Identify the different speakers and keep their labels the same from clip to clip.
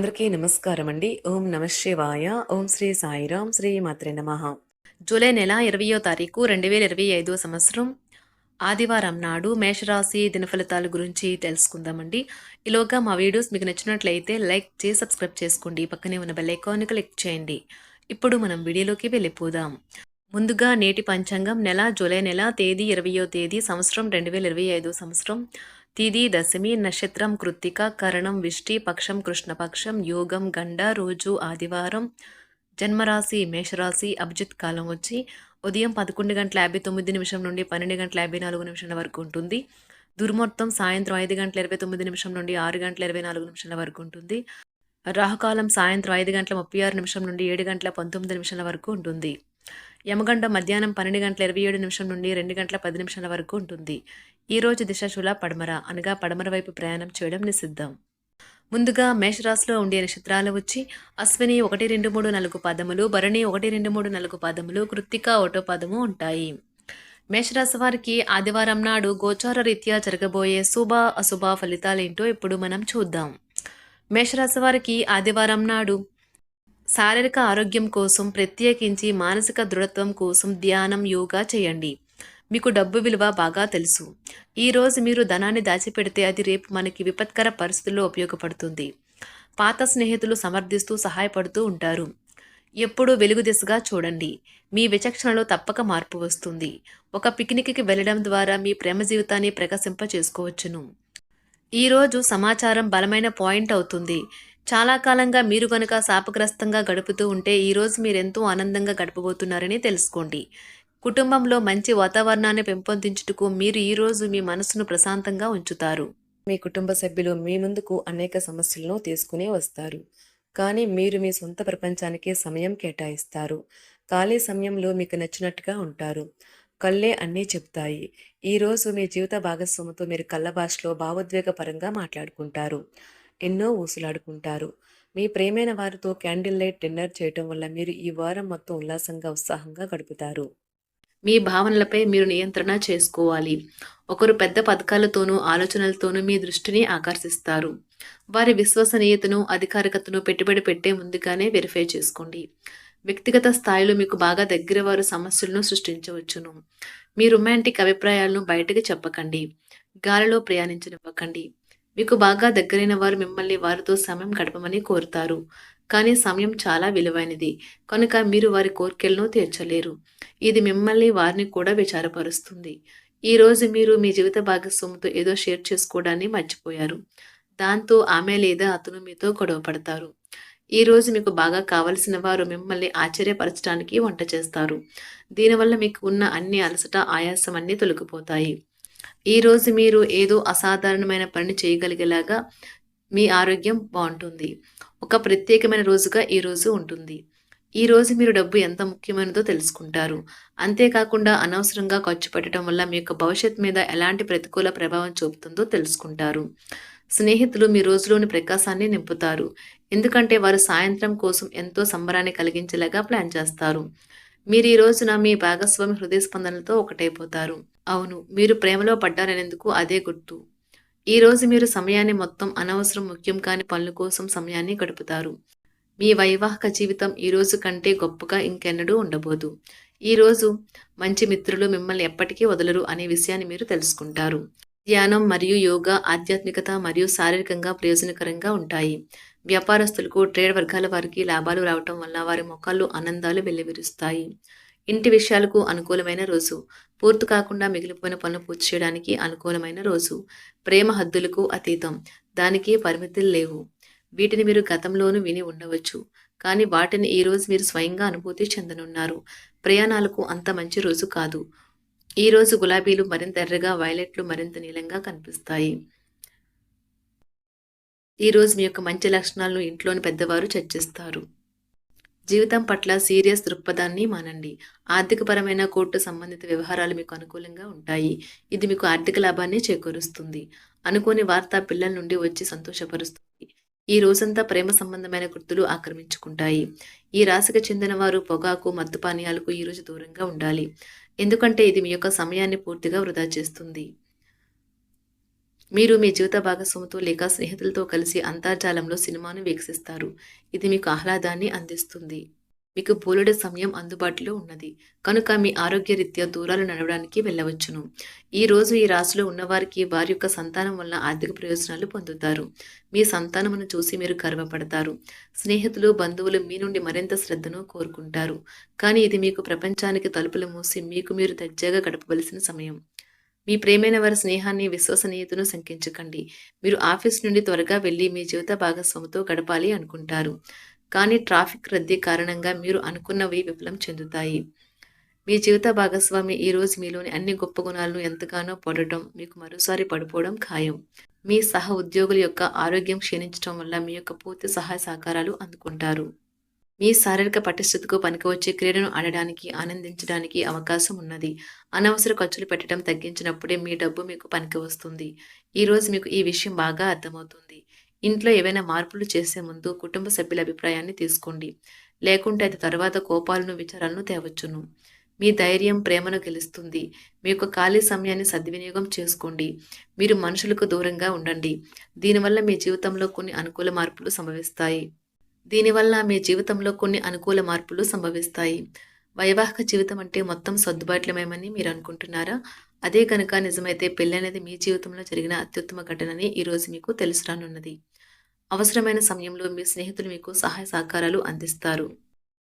Speaker 1: అందరికీ నమస్కారం అండి. ఓం నమ శివాయ. ఓం శ్రీ సాయిరాం. శ్రీ మాత్రే నమ. జూలై నెల ఇరవయో తారీఖు రెండు వేల ఇరవై ఐదో సంవత్సరం ఆదివారం నాడు మేషరాశి దినఫలితాల గురించి తెలుసుకుందామండి. ఈలోగా మా వీడియోస్ మీకు నచ్చినట్లయితే లైక్ చేసి సబ్స్క్రైబ్ చేసుకోండి. పక్కనే ఉన్న బెల్ ఐకాన్ క్లిక్ చేయండి. ఇప్పుడు మనం వీడియోలోకి వెళ్ళిపోదాం. ముందుగా నేటి పంచాంగం నెల జూలై నెల తేదీ ఇరవయో తేదీ సంవత్సరం రెండు వేల ఇరవై ఐదో సంవత్సరం. తిది దశమి నక్షత్రం కృత్తిక కరణం విష్టి పక్షం కృష్ణపక్షం యోగం గండ రోజు ఆదివారం జన్మరాశి మేషరాశి అభిజిత్ కాలం వచ్చి ఉదయం పదకొండు గంటల యాభై తొమ్మిది నిమిషం నుండి పన్నెండు గంటల యాభై నాలుగు నిమిషాల వరకు ఉంటుంది. దుర్మొత్తం సాయంత్రం ఐదు గంటల ఇరవై తొమ్మిది నిమిషం నుండి ఆరు గంటల ఇరవై నాలుగు నిమిషాల వరకు ఉంటుంది. రాహుకాలం సాయంత్రం ఐదు గంటల ముప్పై ఆరు నిమిషం నుండి ఏడు గంటల పంతొమ్మిది నిమిషాల వరకు ఉంటుంది. యమగండ మధ్యాహ్నం పన్నెండు గంటల ఇరవై ఏడు నిమిషం నుండి రెండు గంటల పది నిమిషాల వరకు ఉంటుంది. ఈ రోజు దిశ పడమర అనగా పడమర వైపు ప్రయాణం చేయడం నిషిద్ధం. ముందుగా మేషరాశిలో ఉండే నక్షత్రాలు వచ్చి అశ్విని ఒకటి రెండు మూడు నాలుగు పదములు భరణి ఒకటి రెండు మూడు నాలుగు పదములు కృత్తిక ఒకటో పదము ఉంటాయి. మేషరాశి వారికి ఆదివారం నాడు గోచార రీత్యా జరగబోయే శుభ అశుభ ఫలితాలేంటో ఇప్పుడు మనం చూద్దాం. మేషరాశి వారికి ఆదివారం నాడు శారీరక ఆరోగ్యం కోసం ప్రత్యేకించి మానసిక దృఢత్వం కోసం ధ్యానం యోగా చేయండి. మీకు డబ్బు విలువ బాగా తెలుసు. ఈరోజు మీరు ధనాన్ని దాచిపెడితే అది రేపు మనకి విపత్కర పరిస్థితుల్లో ఉపయోగపడుతుంది. పాత స్నేహితులు సమర్థిస్తూ సహాయపడుతూ ఉంటారు. ఎప్పుడూ వెలుగు దిశగా చూడండి. మీ విచక్షణలో తప్పక మార్పు వస్తుంది. ఒక పిక్నిక్కి వెళ్ళడం ద్వారా మీ ప్రేమ జీవితాన్ని ప్రకాశింప చేసుకోవచ్చును ఈరోజు సమాచారం బలమైన పాయింట్ అవుతుంది. చాలా కాలంగా మీరు కనుక శాపగ్రస్తంగా గడుపుతూ ఉంటే ఈరోజు మీరెంతో ఆనందంగా గడపబోతున్నారని తెలుసుకోండి. కుటుంబంలో మంచి వాతావరణాన్ని పెంపొందించుటకు మీరు ఈరోజు మీ మనసును ప్రశాంతంగా ఉంచుతారు. మీ కుటుంబ సభ్యులు మీ ముందుకు అనేక సమస్యలను తీసుకుని వస్తారు. కానీ మీరు మీ సొంత ప్రపంచానికి సమయం కేటాయిస్తారు. ఖాళీ సమయంలో మీకు నచ్చినట్టుగా ఉంటారు. కళ్ళే అన్నీ చెప్తాయి ఈరోజు మీ జీవిత భాగస్వామితో మీరు కళ్ళ భాషలో భావోద్వేగపరంగా మాట్లాడుకుంటారు. ఎన్నో ఊసులాడుకుంటారు. మీ ప్రేమైన వారితో క్యాండిల్ లైట్ డిన్నర్ చేయటం వల్ల మీరు ఈ వారం మొత్తం ఉల్లాసంగా ఉత్సాహంగా గడుపుతారు. మీ భావనలపై మీరు నియంత్రణ చేసుకోవాలి. ఒకరు పెద్ద పథకాలతోనూ ఆలోచనలతోనూ మీ దృష్టిని ఆకర్షిస్తారు. వారి విశ్వసనీయతను అధికారికతను పెట్టుబడి పెట్టే ముందుగానే వెరిఫై చేసుకోండి. వ్యక్తిగత స్థాయిలో మీకు బాగా దగ్గర వారు సమస్యలను సృష్టించవచ్చును. మీ రొమాంటిక్ అభిప్రాయాలను బయటకు చెప్పకండి. గాలిలో ప్రయాణించనివ్వకండి. మీకు బాగా దగ్గరైన వారు మిమ్మల్ని వారితో సమయం గడపమని కోరుతారు. కానీ సమయం చాలా విలువైనది. కనుక మీరు వారి కోరికలను తీర్చలేరు. ఇది మిమ్మల్ని వారిని కూడా విచారపరుస్తుంది. ఈ రోజు మీరు మీ జీవిత భాగస్వామితో ఏదో షేర్ చేసుకోవడాన్ని మర్చిపోయారు. దాంతో ఆమె లేదా అతను మీతో గొడవ పడతారు. ఈ రోజు మీకు బాగా కావలసిన వారు మిమ్మల్ని ఆశ్చర్యపరచడానికి వంట చేస్తారు. దీనివల్ల మీకు ఉన్న అన్ని అలసట ఆయాసం అన్నీ తొలగిపోతాయి. ఈరోజు మీరు ఏదో అసాధారణమైన పని చేయగలిగేలాగా మీ ఆరోగ్యం బాగుంటుంది. ఒక ప్రత్యేకమైన రోజుగా ఈ రోజు ఉంటుంది. ఈ రోజు మీరు డబ్బు ఎంత ముఖ్యమైనదో తెలుసుకుంటారు. అంతేకాకుండా అనవసరంగా ఖర్చు పెట్టడం వల్ల మీ యొక్క భవిష్యత్ మీద ఎలాంటి ప్రతికూల ప్రభావం చూపుతుందో తెలుసుకుంటారు. స్నేహితులు మీ రోజులోని ప్రకాశాన్ని నింపుతారు. ఎందుకంటే వారు సాయంత్రం కోసం ఎంతో సంబరాన్ని కలిగించేలాగా ప్లాన్ చేస్తారు. మీరు ఈ రోజున మీ భాగస్వామి హృదయ స్పందనలతో ఒకటైపోతారు. అవును మీరు ప్రేమలో పడ్డారనేందుకు అదే గుర్తు. ఈ రోజు మీరు సమయాన్ని మొత్తం అనవసరం ముఖ్యం కాని పనుల కోసం సమయాన్ని గడుపుతారు. మీ వైవాహిక జీవితం ఈ రోజు కంటే గొప్పగా ఇంకెన్నడూ ఉండబోదు. ఈ రోజు మంచి మిత్రులు మిమ్మల్ని ఎప్పటికీ వదలరు అనే విషయాన్ని మీరు తెలుసుకుంటారు. ధ్యానం మరియు యోగా ఆధ్యాత్మికత మరియు శారీరకంగా ప్రయోజనకరంగా ఉంటాయి. వ్యాపారస్తులకు ట్రేడ్ వర్గాల వారికి లాభాలు రావటం వల్ల వారి ముఖాల్లో ఆనందాలు వెల్లివిరుస్తాయి. ఇంటి విషయాలకు అనుకూలమైన రోజు. పూర్తి కాకుండా మిగిలిపోయిన పనులు పూర్తి చేయడానికి అనుకూలమైన రోజు. ప్రేమ హద్దులకు అతీతం. దానికి పరిమితులు లేవు. వీటిని మీరు గతంలోనూ విని ఉండవచ్చు. కానీ వాటిని ఈ రోజు మీరు స్వయంగా అనుభూతి చెందనున్నారు. ప్రయాణాలకు అంత మంచి రోజు కాదు. ఈ రోజు గులాబీలు మరింత ఎర్రగా వైలెట్లు మరింత నీలంగా కనిపిస్తాయి. ఈరోజు మీ యొక్క మంచి లక్షణాలను ఇంట్లోని పెద్దవారు చర్చిస్తారు. జీవితం పట్ల సీరియస్ దృక్పథాన్ని మానండి. ఆర్థికపరమైన కోర్టు సంబంధిత వ్యవహారాలు మీకు అనుకూలంగా ఉంటాయి. ఇది మీకు ఆర్థిక లాభాన్ని చేకూరుస్తుంది. అనుకోని వార్త పిల్లల నుండి వచ్చి సంతోషపరుస్తుంది. ఈ రోజంతా ప్రేమ సంబంధమైన గుర్తులు ఆక్రమించుకుంటాయి. ఈ రాశికి చెందిన వారు పొగాకు మత్తు పానీయాలకు ఈరోజు దూరంగా ఉండాలి. ఎందుకంటే ఇది మీ యొక్క సమయాన్ని పూర్తిగా వృధా చేస్తుంది. మీరు మీ జీవిత భాగస్వామితో లేక స్నేహితులతో కలిసి అంతర్జాలంలో సినిమాను వీక్షిస్తారు. ఇది మీకు ఆహ్లాదాన్ని అందిస్తుంది. మీకు బోలెడు సమయం అందుబాటులో ఉన్నది. కనుక మీ ఆరోగ్యరీత్యా దూరాలు నడవడానికి వెళ్ళవచ్చును. ఈ రోజు ఈ రాశిలో ఉన్నవారికి వారి యొక్క సంతానం వల్ల ఆర్థిక ప్రయోజనాలు పొందుతారు. మీ సంతానమును చూసి మీరు గర్వపడతారు. స్నేహితులు బంధువులు మీ నుండి మరింత శ్రద్ధను కోరుకుంటారు. కానీ ఇది మీకు ప్రపంచానికి తలుపులు మూసి మీకు మీరు దర్జాగా గడపవలసిన సమయం. మీ ప్రేమైన వారి స్నేహాన్ని విశ్వసనీయతను శంకించకండి. మీరు ఆఫీస్ నుండి త్వరగా వెళ్ళి మీ జీవిత భాగస్వామితో గడపాలి అనుకుంటారు. కానీ ట్రాఫిక్ రద్దీ కారణంగా మీరు అనుకున్నవి విఫలం చెందుతాయి. మీ జీవిత భాగస్వామి ఈ రోజు మీలోని అన్ని గొప్ప గుణాలను ఎంతగానో పొడటం మీకు మరోసారి పడిపోవడం ఖాయం. మీ సహ ఉద్యోగుల యొక్క ఆరోగ్యం క్షీణించడం వల్ల మీ యొక్క పూర్తి సహాయ సహకారాలు అందుకుంటారు. మీ శారీరక పటిష్టతకు పనికివచ్చే క్రీడను ఆడడానికి ఆనందించడానికి అవకాశం ఉన్నది. అనవసర ఖర్చులు పెట్టడం తగ్గించినప్పుడే మీ డబ్బు మీకు పనికి వస్తుంది ఈరోజు మీకు ఈ విషయం బాగా అర్థమవుతుంది. ఇంట్లో ఏవైనా మార్పులు చేసే ముందు కుటుంబ సభ్యుల అభిప్రాయాన్ని తీసుకోండి. లేకుంటే అది తర్వాత కోపాలను విచారాలను తేవచ్చును. మీ ధైర్యం ప్రేమను గెలుస్తుంది. మీ యొక్క ఖాళీ సమయాన్ని సద్వినియోగం చేసుకోండి. మీరు మనుషులకు దూరంగా ఉండండి. దీనివల్ల మీ జీవితంలో కొన్ని అనుకూల మార్పులు సంభవిస్తాయి. దీనివల్ల మీ జీవితంలో కొన్ని అనుకూల మార్పులు సంభవిస్తాయి. వైవాహిక జీవితం అంటే మొత్తం సర్దుబాట్లమేమని మీరు అనుకుంటున్నారా? అదే కనుక నిజమైతే పెళ్ళి అనేది మీ జీవితంలో జరిగిన అత్యుత్తమ ఘటనని ఈరోజు మీకు తెలుసు రానున్నది. అవసరమైన సమయంలో మీ స్నేహితులు మీకు సహాయ సహకారాలు అందిస్తారు.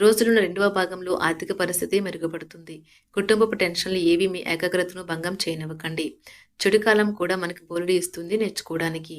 Speaker 1: రోజులున్న రెండవ భాగంలో ఆర్థిక పరిస్థితి మెరుగుపడుతుంది. కుటుంబపు టెన్షన్లు ఏవి మీ ఏకాగ్రతను భంగం చేయనివ్వకండి. చెడు కాలం కూడా మనకు బోలుడి ఇస్తుంది నేర్చుకోవడానికి.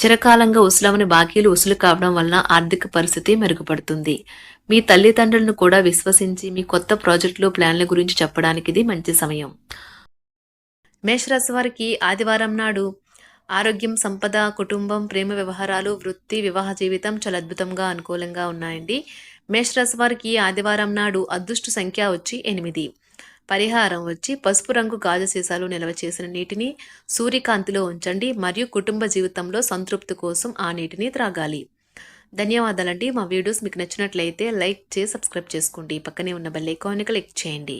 Speaker 1: చిరకాలంగా ఉసులవని బాకీలు ఉసులు కావడం వలన ఆర్థిక పరిస్థితి మెరుగుపడుతుంది. మీ తల్లిదండ్రులను కూడా విశ్వసించి మీ కొత్త ప్రాజెక్టులు ప్లాన్ల గురించి చెప్పడానికి ఇది మంచి సమయం. మేషరాశి వారికి ఆదివారం నాడు ఆరోగ్యం సంపద కుటుంబం ప్రేమ వ్యవహారాలు వృత్తి వివాహ జీవితం చాలా అద్భుతంగా అనుకూలంగా ఉన్నాయండి. మేషరాశి వారికి ఆదివారం నాడు అదృష్ట సంఖ్య వచ్చి ఎనిమిది. పరిహారం వచ్చి పసుపు రంగు గాజు సీసాలు నిల్వ చేసిన నీటిని సూర్యకాంతిలో ఉంచండి మరియు కుటుంబ జీవితంలో సంతృప్తి కోసం ఆ నీటిని త్రాగాలి. ధన్యవాదాలండి. మా వీడియోస్ మీకు నచ్చినట్లయితే లైక్ చేసి సబ్స్క్రైబ్ చేసుకోండి. పక్కనే ఉన్న బెల్ ఐకాన్ని క్లిక్ చేయండి.